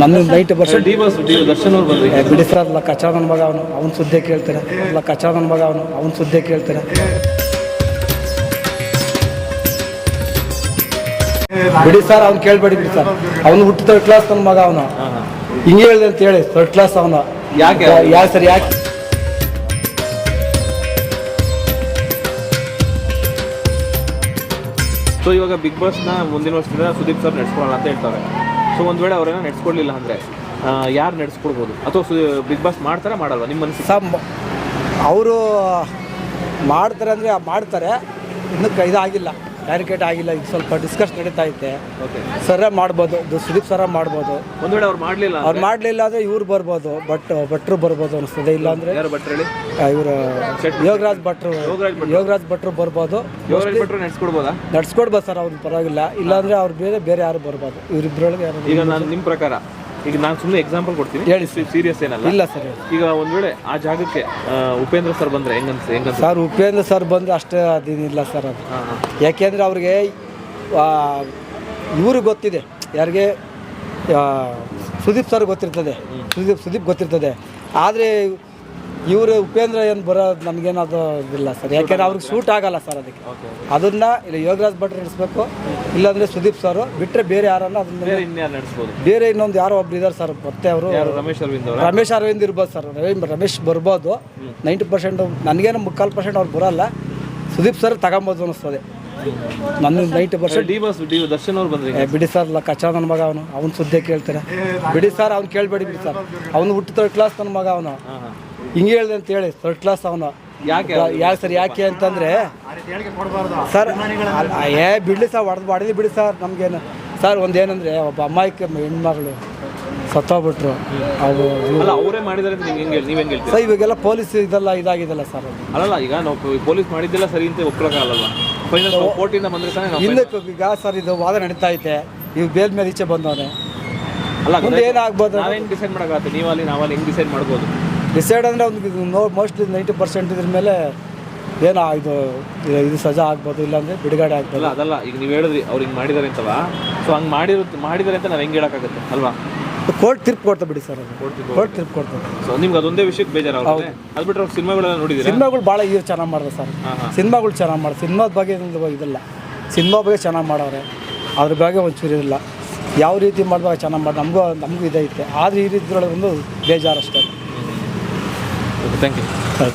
ನನ್ನ ninety percent ಬಿಡಿಸ್ರ ಕಚ್ಚಾ ನನ್ನ ಮಗ ಅವನು. ಅವ್ನ ಸುದ್ದಿ ಕೇಳ್ತಾರೆ. ಅಲ್ಲ ಕಚ್ಚಾ ನನ್ನ ಮಗ ಅವನು. ಅವನ ಸುದ್ದಿ ಕೇಳ್ತಾರೆ. ಬಿಡಿ ಸರ್ ಅವ್ನು ಕೇಳ್ಬೇಡಿ ಬಿಡಿ ಸರ್. ಅವನು ಹುಟ್ಟು ತರ್ಡ್ ಕ್ಲಾಸ್ ನನ್ನ ಮಗ ಅವನು. ಹಿಂಗೆ ಹೇಳಿದೆ ಅಂತ ಹೇಳಿ ತರ್ಡ್ ಕ್ಲಾಸ್ ಅವನು. ಯಾಕೆ? ಯಾಕೆ ಸರ್ ಯಾಕೆ? ಸೊ ಇವಾಗ ಬಿಗ್ ಬಾಸ್ನ ಮುಂದಿನ ವರ್ಷದಿಂದ ಸುದೀಪ್ ಸರ್ ನಡೆಸ್ಕೊಳ್ಳೋಣ ಅಂತ ಹೇಳ್ತಾರೆ. ಸೊ ಒಂದು ವೇಳೆ ಅವರೇನೋ ನಡೆಸ್ಕೊಡ್ಲಿಲ್ಲ ಅಂದರೆ ಯಾರು ನಡೆಸ್ಕೊಡ್ಬೋದು? ಅಥವಾ ಬಿಗ್ ಬಾಸ್ ಮಾಡ್ತಾರಾ ಮಾಡಲ್ವಾ? ನಿಮ್ಮ ಮನಸ್ಸು ಸರ್ ಅವರು ಮಾಡ್ತಾರೆ ಅಂದರೆ ಮಾಡ್ತಾರೆ, ಇನ್ನೂ ಇದಾಗಿಲ್ಲ. ಕ್ಯಾರಿಕೇಟ್ ಆಗಿಲ್ಲ ಈಗ ಸ್ವಲ್ಪ ಡಿಸ್ಕಸ್ ನಡೀತಾ ಐತೆ. ಸರ ಮಾಡ್ಬೋದು ಇದು ಸುದೀಪ್ ಸರ ಮಾಡ್ಬೋದು. ಒಂದು ವೇಳೆ ಅವ್ರು ಮಾಡಲಿಲ್ಲ ಅವ್ರು ಮಾಡಲಿಲ್ಲ ಅಂದರೆ ಇವ್ರು ಬರ್ಬೋದು ಬಟ್ ಭಟ್ರು ಬರ್ಬೋದು ಅನಿಸ್ತದೆ ಇಲ್ಲಾಂದರೆ ಯಾರು ಹೇಳಿ? ಇವರು ಯೋಗರಾಜ್ ಭಟ್ರು ಯೋಗರಾಜ್ ಭಟ್ರು. ಯೋಗರಾಜ್ ಭಟ್ರು ಬರ್ಬೋದು. ಯೋಗರಾಜ್ ಭಟ್ರು ನಡೆಸ್ಕೊಡ್ಬೋದಾ? ನಡ್ಸ್ಕೊಡ್ಬೋದು ಸರ್ ಅವ್ರು ಪರವಾಗಿಲ್ಲ. ಇಲ್ಲಾಂದ್ರೆ ಅವ್ರು ಬೇರೆ ಬೇರೆ ಯಾರು ಬರ್ಬೋದು. ಇವ್ರಿಬ್ರೊಳಗೆ ಯಾರು ಈಗ ನಾನು ನಿಮ್ಮ ಪ್ರಕಾರ ಈಗ ನಾನು ಸುಮ್ಮನೆ ಎಕ್ಸಾಂಪಲ್ ಕೊಡ್ತೀನಿ. ಹೇಳಿ ಸೀರಿಯಸ್ ಏನಲ್ಲ? ಇಲ್ಲ ಸರ್ ಈಗ ಒಂದು ವೇಳೆ ಆ ಜಾಗಕ್ಕೆ ಆ, ಉಪೇಂದ್ರ ಸರ್ ಬಂದ್ರೆ ಹೆಂಗನ್ಸ ಹೆಂಗನ್ಸ? ಸರ್ ಉಪೇಂದ್ರ ಸರ್ ಬಂದರೆ ಅಷ್ಟೇ ಅದೇನಿಲ್ಲ ಸರ್ ಅದು. ಯಾಕೆಂದರೆ ಅವ್ರಿಗೆ ಇವ್ರಿಗೆ ಗೊತ್ತಿದೆ. ಯಾರಿಗೆ ಆ, ಸುದೀಪ್ ಸರ್ ಗೊತ್ತಿರ್ತದೆ. ಸುದೀಪ್ ಸುದೀಪ್ ಗೊತ್ತಿರ್ತದೆ. ಆದರೆ ಇವರು ಉಪೇಂದ್ರ ಏನು ಬರೋದು ನಮಗೇನದು ಇದಿಲ್ಲ ಸರ್. ಯಾಕೆಂದ್ರೆ ಅವ್ರಿಗೆ ಸೂಟ್ ಆಗಲ್ಲ ಸರ್ ಅದಕ್ಕೆ. ಅದನ್ನ ಇಲ್ಲ ಯೋಗರಾಜ್ ಭಟ್ರು ನಡೆಸ್ಬೇಕು. ಇಲ್ಲಾಂದ್ರೆ ಸುದೀಪ್ ಸರ್ ಬಿಟ್ಟರೆ ಬೇರೆ ಯಾರನ್ನ ಅದನ್ನ ಬೇರೆ ಇನ್ನೊಂದು ಯಾರೋ ಒಬ್ರು ಇದ್ದಾರೆ ಸರ್ ಮತ್ತೆ ಅವರು ರಮೇಶ್ ಅರವಿಂದ್ ರಮೇಶ್ ಅರವಿಂದ್ ಇರ್ಬೋದು ಸರ್. ರಮೇಶ್ ಬರ್ಬೋದು. ನೈಂಟಿ ಪರ್ಸೆಂಟ್ ನನಗೇನು ಮುಕ್ಕಾಲು ಪರ್ಸೆಂಟ್ ಅವ್ರು ಬರಲ್ಲ. ಸುದೀಪ್ ಸರ್ ತಗೊಂಬೋದು ಅನ್ನಿಸ್ತದೆ. ನನ್ನ night D boss D Darshan ಅವ್ರು ಬಂದ್ರಿ ಬಿಡಿ ಸರ್ ಕಚ್ಚಾ ನನ್ನ ಮಗ ಅವನು. ಅವನ ಸುದ್ದಿ ಕೇಳ್ತಾರೆ. ಬಿಡಿ ಸರ್ ಅವ್ನು ಕೇಳಬೇಡಿ ಬಿಡಿ ಸರ್. ಅವನು ಹುಟ್ಟು ಥರ್ಡ್ ಕ್ಲಾಸ್ ನನ್ನ ಮಗ ಅವನು. ಹಿಂಗೆ ಹೇಳ್ದೆ ಅಂತ ಹೇಳಿ ಥರ್ಡ್ ಕ್ಲಾಸ್ ಅವನು. ಯಾಕೆ ಯಾಕೆ ಸರ್ ಯಾಕೆ ಅಂತಂದರೆ ಸರ್ ಏ ಬಿಡ್ಲಿ ಸರ್ ಹೊಡೆದು ಬಾಡಿದ್ವಿ ಬಿಡಿ ಸರ್ ನಮಗೇನು. ಸರ್ ಒಂದೇನಂದರೆ ಒಬ್ಬ ಅಮ್ಮಾಯಿ ಹೆಣ್ಮಗಳು. ಸತ್ತೋಗ್ಬಿಟ್ರು. ಅದು ಅಲ್ಲ ಅವರೇ ಮಾಡಿದಾರೆ ಅಂತ ಹೆಂಗೆ ನೀವ್ ಹೆಂಗೆ ಹೇಳ್ತೀರಾ? ಸರ್ ಇವಾಗೆಲ್ಲ ಪೊಲೀಸ್ ಇದೆಲ್ಲ ಇದಾಗಿದೆಲ್ಲ ಸರ್ ಅದು. ಅಲ್ಲಲ್ಲ ಈಗ ನಾವು ಪೊಲೀಸ್ ಮಾಡಿದ್ದೆಲ್ಲ ಸರಿ ಅಂತ ಒಪ್ಕೊಳಕ್ಕಾಗಲ್ಲ ಫೈನಲ್ ಕೋರ್ಟಿಂದ ಬಂದ್ರೆ ತಾನೇ ನಾವು ಹಿಂದಕ್ಕೆ ಈಗ ಸರ್ ಇದು ವಾದ ನಡೀತಾ ಐತೆ. ಇವ್ ಬೇಲ್ ಮೇಲೆ ಈಚೆ ಬಂದವನೆ ಅಲ್ಲ ಮುಂದೆ ಏನಾಗ್ಬೋದು ನಾವೇನು ಡಿಸೈಡ್ ಅಲ್ಲಿ ನೀವಲ್ಲಿ ಹೆಂಗೆ ಡಿಸೈಡ್ ಮಾಡ್ಬೋದು? ಡಿಸೈಡ್ ಅಂದರೆ ಒಂದು ನೋ ಮೋಸ್ಟ್ಲಿ ನೈಂಟಿ ಪರ್ಸೆಂಟ್ ಇದ್ರ ಮೇಲೆ ಏನೋ ಇದು ಇದು ಸಜಾ ಆಗ್ಬೋದು ಇಲ್ಲಾಂದರೆ ಬಿಡುಗಡೆ ಆಗ್ಬೋದು. ಅಲ್ಲ ಅದಲ್ಲ ಈಗ ನೀವು ಹೇಳಿದ್ರಿ ಅವ್ರು ಹಿಂಗೆ ಮಾಡಿದಾರೆ ಅಂತಲ್ಲ. ಸೊ ಹಂಗೆ ಮಾಡಿರೋ ಮಾಡಿದಾರೆ ಅಂತ ನಾವು ಹೆಂಗೆ ಹೇಳಕ್ಕಾಗತ್ತೆ? ಅಲ್ವಾ? ಕೋರ್ಟ್ ತೀರ್ಪು ಕೊಡ್ತಾ ಬಿಡಿ ಸರ್ ಅದು. ಕೋರ್ಟ್ ತೀರ್ಪು ಕೊಡ್ತಾರೆ ಸೊ ನಿಮ್ಗೆ ಅದೊಂದೇ ವಿಷಯಕ್ಕೆ ಬೇಜಾರಾಗುತ್ತೆ? ಅದು ಬಿಟ್ಟರೆ ಅವ್ರು ಸಿನಿಮಾಗಳೆಲ್ಲ ನೋಡಿದ್ದೀರಾ? ಸಿನಿಮಾಗಳು ಭಾಳ ಇದು ಚೆನ್ನಾಗಿ ಮಾಡಿದೆ ಸರ್. ಸಿನಿಮಾಗಳು ಚೆನ್ನಾಗಿ ಮಾಡಿ ಸಿನಿಮಾದ ಬಗ್ಗೆ ಏನಿಲ್ಲ ಇದಲ್ಲ. ಸಿನಿಮಾ ಬಗ್ಗೆ ಚೆನ್ನಾಗಿ ಮಾಡವ್ರೆ ಅದ್ರ ಬಗ್ಗೆ ಒಂಚೂರು ಇರಲಿಲ್ಲ ಯಾವ ರೀತಿ ಮಾಡಿದಾಗ ಚೆನ್ನಾಗಿ ಮಾಡಿ ನಮಗೂ ನಮಗೂ ಇದೈತೆ ಆದರೆ ಈ ರೀತಿ ಒಂದು ಬೇಜಾರು ಅಷ್ಟೇ. Thank you